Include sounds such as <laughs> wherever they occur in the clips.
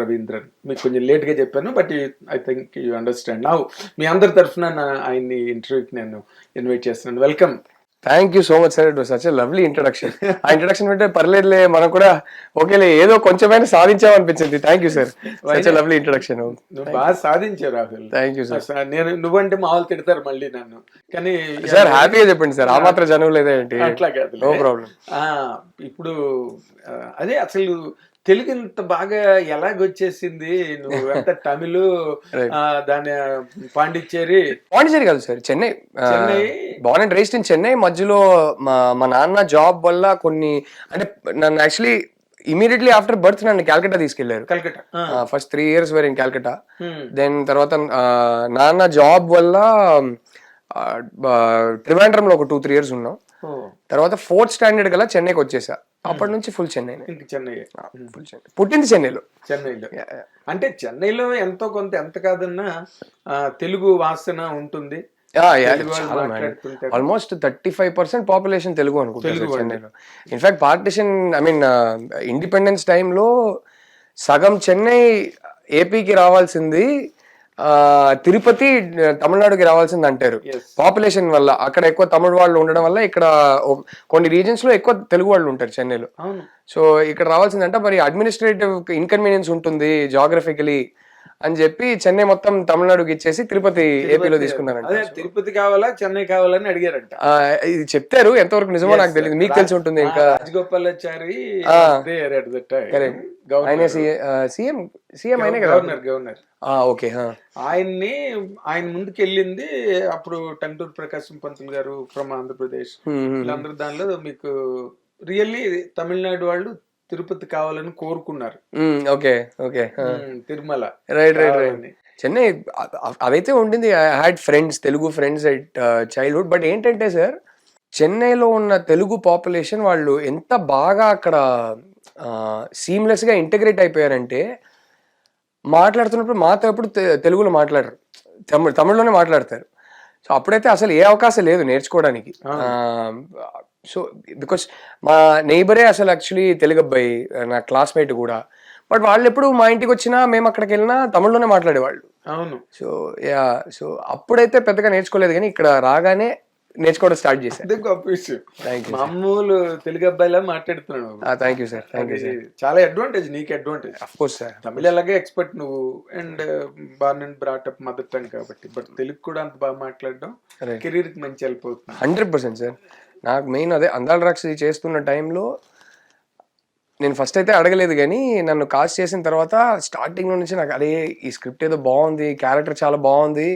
రవీంద్రన్. మీకు కొంచెం లేట్గా చెప్పాను but I think you understand నా మీ అందరి తరఫున ఆయన్ని ఇంటర్వ్యూకి నేను ఇన్వైట్ చేస్తున్నాను. Welcome thank you so much sir it such lovely introduction ఆ ఇంట్రడక్షన్ వింటే పర్లేదులే మనం కూడా ఓకేలే ఏదో కొంచెమైనా సాధించామనిపించింది. Thank you sir such lovely introduction నువ్వు బాగా సాధించావు రాహుల్. థ్యాంక్ యూ సార్ నేను నువ్వంటే మామూలు తిడతారు మళ్ళీ నన్ను. కానీ సార్ హ్యాపీగా చెప్పండి సార్ ఆ మాత్రం జనం లేదా ఏంటి? అట్లా కాదు నో ప్రాబ్లం ఇప్పుడు అదే అసలు తెలుగు ఇంత బాగా ఎలాగొచ్చేసింది? నువ్వు <laughs> ఎంత తమిళ్ దాని పాండిచ్చేరి? పాండిచేరి కాదు sir Chennai. Chennai. Born and raised in Chennai మధ్యలో మా మా నాన్న జాబ్ వల్ల కొన్ని అంటే నన్ను యాక్చువల్లీ ఇమీడియట్లీ ఆఫ్టర్ బర్త్ నన్ను క్యాల్కటా తీసుకెళ్ళారు Calcutta first three years were in Calcutta hmm. Then తర్వాత నాన్న జాబ్ వల్ల ట్రివాండ్రంలో ఒక టూ త్రీ ఇయర్స్ ఉన్నాం. తర్వాత ఫోర్త్ స్టాండర్డ్ గల చెన్నైకి వచ్చేసా. అప్పటి నుంచి ఫుల్ చెన్నై చెన్నై. ఫుల్ చెన్నై. పుట్టింది చెన్నైలో. చెన్నైలో. అంటే చెన్నైలో ఎంతో కొంత ఎంత కాదన్నా తెలుగు వాసన ఉంటుంది. Almost thirty five percent population Telugu అనుకుంటారు. చెన్నైలో. In fact partition I mean independence టైంలో సగం చెన్నై ఏపీకి రావాల్సింది తిరుపతి తమిళనాడుకి రావాల్సింది అంటారు. పాపులేషన్ వల్ల అక్కడ ఎక్కువ తమిళ వాళ్ళు ఉండడం వల్ల ఇక్కడ కొన్ని రీజన్స్లో ఎక్కువ తెలుగు వాళ్ళు ఉంటారు చెన్నైలో. సో ఇక్కడ రావాల్సిందంటే మరి అడ్మినిస్ట్రేటివ్ ఇన్కన్వీనియన్స్ ఉంటుంది జాగ్రఫికలీ అని చెప్పి చెన్నై మొత్తం తమిళనాడుకి ఇచ్చేసి తిరుపతి ఏపీలో తీసుకున్నారంట. అదే తిరుపతి కావాలా చెన్నై కావాలని అడిగారంట. ఇది చెప్తారు ఎంతవరకు నిజమో నాకు తెలియదు మీకు తెలిసి ఉంటుంది ఇంకా. రాజగోపాలాచారి ఆయన సీఎం సీఎం అయినే గవర్నర్ గవర్నర్ ఓకే. ఆయన్ని ఆయన ముందుకు వెళ్ళింది అప్పుడు టంటూరు ప్రకాశం పంతులు గారు ఫ్రమ్ ఆంధ్రప్రదేశ్. హ్మ్, హ్మ్. వీళ్ళందరూ దానిలో మీకు రియల్లీ తమిళనాడు వాళ్ళు తిరుపతి కావాలని కోరుకున్నారు. Okay okay Tirumala. Right right right. Chennai అదైతే ఉండింది. I had friends Telugu friends at childhood but ఏంటంటే సార్ చెన్నైలో ఉన్న తెలుగు పాపులేషన్ వాళ్ళు ఎంత బాగా అక్కడ సీమ్లెస్గా ఇంటిగ్రేట్ అయిపోయారంటే మాట్లాడుతున్నప్పుడు మాతో ఎప్పుడు తెలుగులో మాట్లాడరు. తమిళ తమిళ్ళోనే మాట్లాడతారు. సో అప్పుడైతే అసలు ఏ అవకాశం లేదు నేర్చుకోవడానికి. సో బికాస్ మా నైబరే అసలు యాక్చువల్లీ తెలుగు అబ్బాయి నా క్లాస్మేట్ కూడా. బట్ వాళ్ళు ఎప్పుడు మా ఇంటికి వచ్చినా మేము అక్కడికి వెళ్ళినా తమిళ్ళోనే మాట్లాడేవాళ్ళు. అవును. సో యా సో అప్పుడైతే పెద్దగా నేర్చుకోలేదు కానీ ఇక్కడ రాగానే నేర్చుకోవడం స్టార్ట్ చేశాను గొప్ప విషయం. మామూలు తెలుగు అబ్బాయిలా మాట్లాడుతున్నాడు thank you sir thank you sir చాలా అడ్వాంటేజ్ నీకు advantage of course sir Tamil ఎలాగే ఎక్స్పర్ట్ నువ్వు and born and brought up mother tongue కాబట్టి. బట్ తెలుగు కూడా అంత బాగా మాట్లాడడం. కెరీర్కి మంచి హెల్ప్ అవుతుంది. హండ్రెడ్ పర్సెంట్ సార్ నాకు మెయిన్ అదే అందాల రాక్షసి చేస్తున్న టైంలో నేను ఫస్ట్ అయితే అడగలేదు కానీ నన్ను కాస్ట్ చేసిన తర్వాత స్టార్టింగ్ నుంచి నాకు అదే ఈ స్క్రిప్ట్ ఏదో బాగుంది క్యారెక్టర్ చాలా బాగుంది.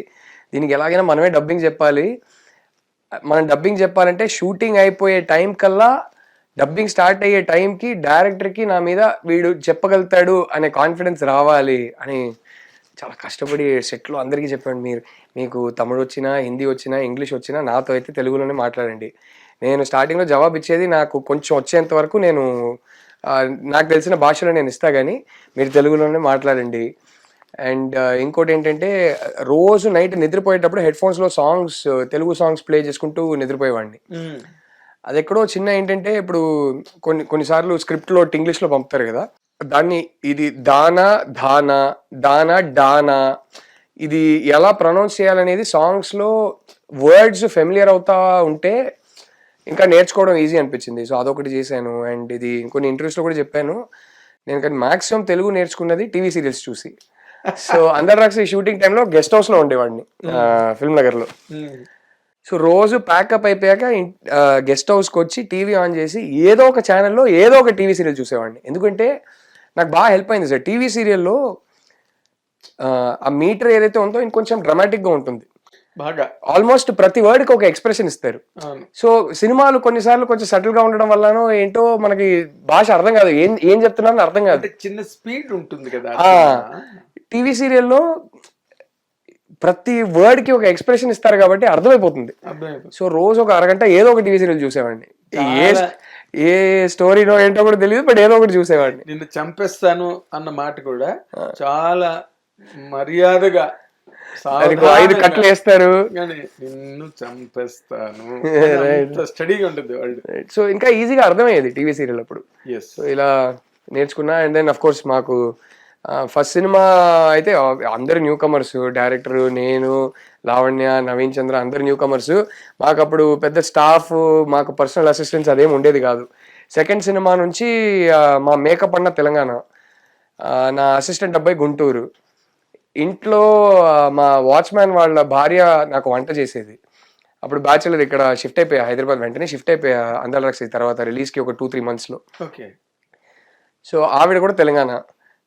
దీనికి ఎలాగైనా మనమే డబ్బింగ్ చెప్పాలి. మనం డబ్బింగ్ చెప్పాలంటే షూటింగ్ అయిపోయే టైం కల్లా డబ్బింగ్ స్టార్ట్ అయ్యే టైంకి డైరెక్టర్కి నా మీద వీడు చెప్పగలుగుతాడు అనే కాన్ఫిడెన్స్ రావాలి అని చాలా కష్టపడి సెట్లో అందరికీ చెప్పాడు మీరు మీకు తమిళ్ వచ్చినా హిందీ వచ్చినా ఇంగ్లీష్ వచ్చినా నాతో అయితే తెలుగులోనే మాట్లాడండి. నేను స్టార్టింగ్లో జవాబు ఇచ్చేది నాకు కొంచెం వచ్చేంత వరకు నేను నాకు తెలిసిన భాషలో నేను ఇస్తా కానీ మీరు తెలుగులోనే మాట్లాడండి. అండ్ ఇంకోటి ఏంటంటే రోజు నైట్ నిద్రపోయేటప్పుడు హెడ్ ఫోన్స్లో సాంగ్స్ తెలుగు సాంగ్స్ ప్లే చేసుకుంటూ నిద్రపోయేవాడిని. అది ఎక్కడో చిన్న ఏంటంటే ఇప్పుడు కొన్ని కొన్నిసార్లు స్క్రిప్ట్లో ఇంగ్లీష్లో పంపుతారు కదా. దాన్ని ఇది దానా ధానా దానా డానా ఇది ఎలా ప్రొనౌన్స్ చేయాలనేది సాంగ్స్లో వర్డ్స్ ఫెమిలియర్ అవుతా ఉంటే ఇంకా నేర్చుకోవడం ఈజీ అనిపించింది. సో అదొకటి చేశాను. అండ్ ఇది కొన్ని ఇంటర్వ్యూస్లో కూడా చెప్పాను. నేను కానీ మాక్సిమం తెలుగు నేర్చుకున్నది టీవీ సీరియల్స్ చూసి. సో అందరు రాసి షూటింగ్ టైంలో గెస్ట్ హౌస్లో ఉండేవాడిని ఫిల్మ్ నగర్లో. సో రోజు ప్యాకప్ అయిపోయాక గెస్ట్ హౌస్కి వచ్చి టీవీ ఆన్ చేసి ఏదో ఒక ఛానల్లో ఏదో ఒక టీవీ సీరియల్ చూసేవాడిని. ఎందుకంటే నాకు బాగా హెల్ప్ అయింది సార్. టీవీ సీరియల్లో ఆ మీటర్ ఏదైతే ఉందో ఇంకొంచెం డ్రమాటిక్గా ఉంటుంది. బాగా. ఆల్మోస్ట్ ప్రతి వర్డ్కి ఒక ఎక్స్ప్రెషన్ ఇస్తారు. సో సినిమాలు కొన్నిసార్లు కొంచెం subtle గా ఉండడం వల్లనో ఏంటో మనకి భాష అర్థం కాదు. ఏం ఏం చెప్తున్నారో అర్థం కాదు. చిన్న స్పీడ్ ఉంటుంది కదా టీవీ సీరియల్లో ప్రతి వర్డ్కి ఒక ఎక్స్ప్రెషన్ ఇస్తారు కాబట్టి అర్థమైపోతుంది. సో రోజు ఒక అరగంట ఏదో ఒక టీవీ సీరియల్ చూసేవాడిని. ఏ ఏ స్టోరీనో ఏంటో కూడా తెలియదు బట్ ఏదో ఒకటి చూసేవాడిని. నిన్ను చంపేస్తాను అన్న మాట కూడా చాలా మర్యాదగా దానికి ఐదు కట్లు వేస్తారు. నిన్ను చంపేస్తాను. <laughs> స్టడీగా ఉంటుంది వాళ్ళు సో ఇంకా ఈజీగా అర్థమయ్యేది టీవీ సీరియల్ అప్పుడు. సో ఇలా నేర్చుకున్నా అండ్ దెన్ అఫ్ కోర్స్ మాకు ఫస్ట్ సినిమా అయితే అందరు న్యూ కమర్స్ డైరెక్టర్ నేను లావణ్య నవీన్ చంద్ర అందరు న్యూ కమర్స్ మాకు అప్పుడు పెద్ద స్టాఫ్ మాకు పర్సనల్ అసిస్టెంట్స్ అదేం ఉండేది కాదు. సెకండ్ సినిమా నుంచి మా మేకప్ అన్న తెలంగాణ. నా అసిస్టెంట్ అబ్బాయి గుంటూరు. ఇంట్లో మా వాచ్మ్యాన్ వాళ్ళ భార్య నాకు వంట చేసేది. అప్పుడు బ్యాచులర్ ఇక్కడ షిఫ్ట్ అయిపోయా హైదరాబాద్ వెంటనే షిఫ్ట్ అయిపోయా అందల్ రక్స్ తర్వాత రిలీజ్కి ఒక టూ త్రీ మంత్స్లో. ఓకే. సో ఆవిడ కూడా తెలంగాణ.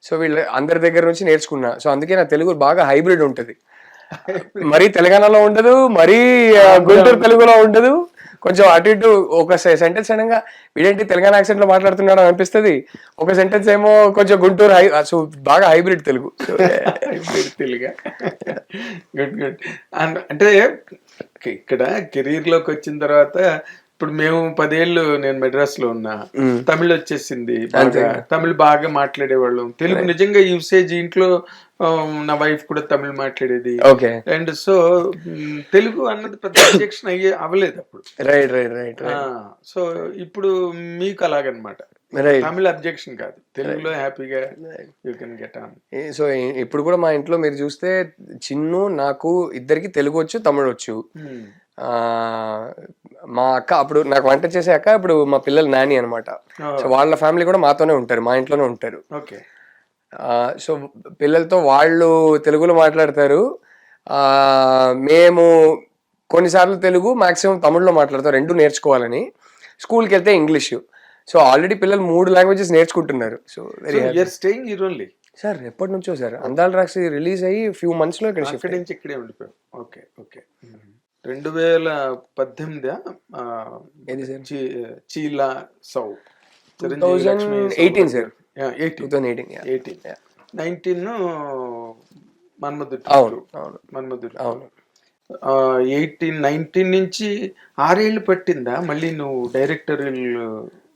సో వీళ్ళ అందరి దగ్గర నుంచి నేర్చుకున్నా. సో అందుకే నా తెలుగు బాగా హైబ్రిడ్ ఉంటుంది. మరీ తెలంగాణలో ఉండదు మరీ గుంటూరు తెలుగులో ఉండదు. కొంచెం అటు ఇటు ఒక సెంటెన్స్ అనగా వీడేంటి తెలంగాణ యాక్సెంట్లో మాట్లాడుతున్నాడు అని అనిపిస్తుంది. ఒక సెంటెన్స్ ఏమో కొంచెం గుంటూరు హై సో బాగా హైబ్రిడ్ తెలుగు. <laughs> తెలుగా. గుడ్ గుడ్ అంటే ఇక్కడ కెరీర్లోకి వచ్చిన తర్వాత ఇప్పుడు మేము పదేళ్ళు నేను మెడ్రాస్లో ఉన్నా తమిళ్ వచ్చేసింది బాగా తమిళ్ బాగా మాట్లాడేవాళ్ళం. తెలుగు నిజంగా యూసేజ్ ఇంట్లో నా వైఫ్ కూడా తమిళ్ మాట్లాడేది. అండ్ సో తెలుగు అన్నది పెద్ద అబ్జెక్షన్ అయ్యే అవ్వలేదు అప్పుడు. రైట్ రైట్ రైట్ సో ఇప్పుడు మీకు అలాగనమాట. తమిళ అబ్జెక్షన్ కాదు. తెలుగులో హ్యాపీగా you can get on so ఇప్పుడు కూడా మా ఇంట్లో మీరు చూస్తే చిన్ను నాకు ఇద్దరికి తెలుగు వచ్చు తమిళ వచ్చు మా అక్క అప్పుడు నాకు వంట చేసే అక్క ఇప్పుడు మా పిల్లలు నాని అనమాట సో వాళ్ళ ఫ్యామిలీ కూడా మాతోనే ఉంటారు మా ఇంట్లోనే ఉంటారు. సో పిల్లలతో వాళ్ళు తెలుగులో మాట్లాడతారు. మేము కొన్నిసార్లు తెలుగు మాక్సిమం తమిళ్ళో మాట్లాడతాం రెండు నేర్చుకోవాలని. స్కూల్కి వెళ్తే ఇంగ్లీష్. సో ఆల్రెడీ పిల్లలు మూడు లాంగ్వేజెస్ నేర్చుకుంటున్నారు. So very staying only sir ఎప్పటి నుంచో సార్ అందాల రాక్సి రిలీజ్ అయ్యి ఫ్యూ మంత్స్లో ఇక్కడ షిఫ్ట్ నుంచి ఇక్కడే ఉండిపోయాం. Okay okay. రెండు వేల పద్దెనిమిది ఏది సార్? చీలా సౌ eighteen sir. Eighteen. Nineteen Manmadhudu అవును అవును. మన్మధుడు. అవును. ఎయిటీన్ నైన్టీన్ నుంచి ఆరేళ్ళు పట్టిందా మళ్ళీ నువ్వు డైరెక్టర్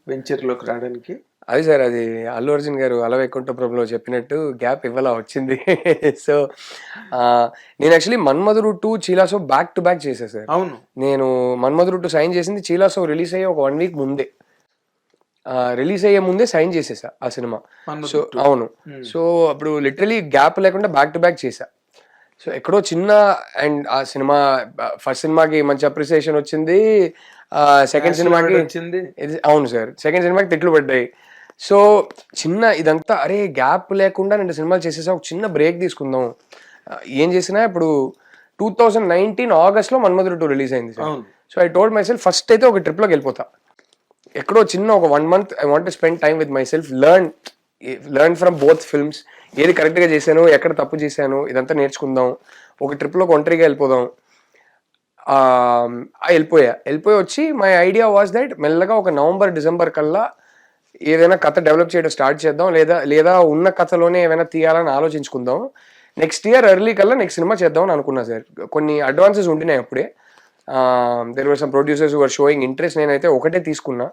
వెంచర్లోకి రావడానికి? అది సార్ అది అల్లు అర్జున్ గారు అల వైకుంఠపురంలో చెప్పినట్టు గ్యాప్ ఇవ్వాల వచ్చింది. <laughs> సో నేను actually Manmadhudu two చీలాసో back to back చేసా సార్. అవును. నేను మన్మధుడు టూ సైన్ చేసింది చీలాసో రిలీజ్ అయ్యి ఒక వన్ వీక్ ముందే. రిలీజ్ అయ్యే ముందే సైన్ చేసేసా ఆ సినిమా. సో అవును. సో అప్పుడు లిటరలీ గ్యాప్ లేకుండా బ్యాక్ టు బ్యాక్ చేసా సో ఎక్కడో చిన్న అండ్ ఆ సినిమా ఫస్ట్ సినిమాకి మంచి అప్రిసియేషన్ వచ్చింది. సెకండ్ సినిమాకి వచ్చింది. అవును సార్. సెకండ్ సినిమాకి తిట్లు పడ్డాయి. సో చిన్న ఇదంతా అరే గ్యాప్ లేకుండా రెండు సినిమాలు చేసేసా ఒక చిన్న బ్రేక్ తీసుకుందాం. ఏం చేసినా ఇప్పుడు టూ థౌజండ్ నైన్టీన్ ఆగస్ట్లో మన్మధుడు టూ రిలీజ్ అయింది so I told myself first అయితే ఒక ట్రిప్లోకి వెళ్ళిపోతా. ఎక్కడో చిన్న ఒక one month I want spend time with myself learn learn from both films. ఏది కరెక్ట్గా చేశాను ఎక్కడ తప్పు చేశాను ఇదంతా నేర్చుకుందాం. ఒక ట్రిప్లోకి ఒంటరిగా వెళ్ళిపోదాం. వెళ్ళిపోయా. వెళ్ళిపోయి వచ్చి మై ఐడియా వాజ్ దట్ మెల్లగా ఒక నవంబర్ డిసెంబర్ కల్లా ఏదైనా కథ డెవలప్ చేయడం స్టార్ట్ చేద్దాం లేదా లేదా ఉన్న కథలోనే ఏమైనా తీయాలని ఆలోచించుకుందాం. నెక్స్ట్ ఇయర్ ఎర్లీ కల్లా నెక్స్ట్ సినిమా చేద్దాం అని అనుకున్నా సార్. కొన్ని అడ్వాన్సెస్ ఉంటున్నాయి అప్పుడే. There were some producers were showing interest నేనైతే ఒకటే తీసుకున్నా.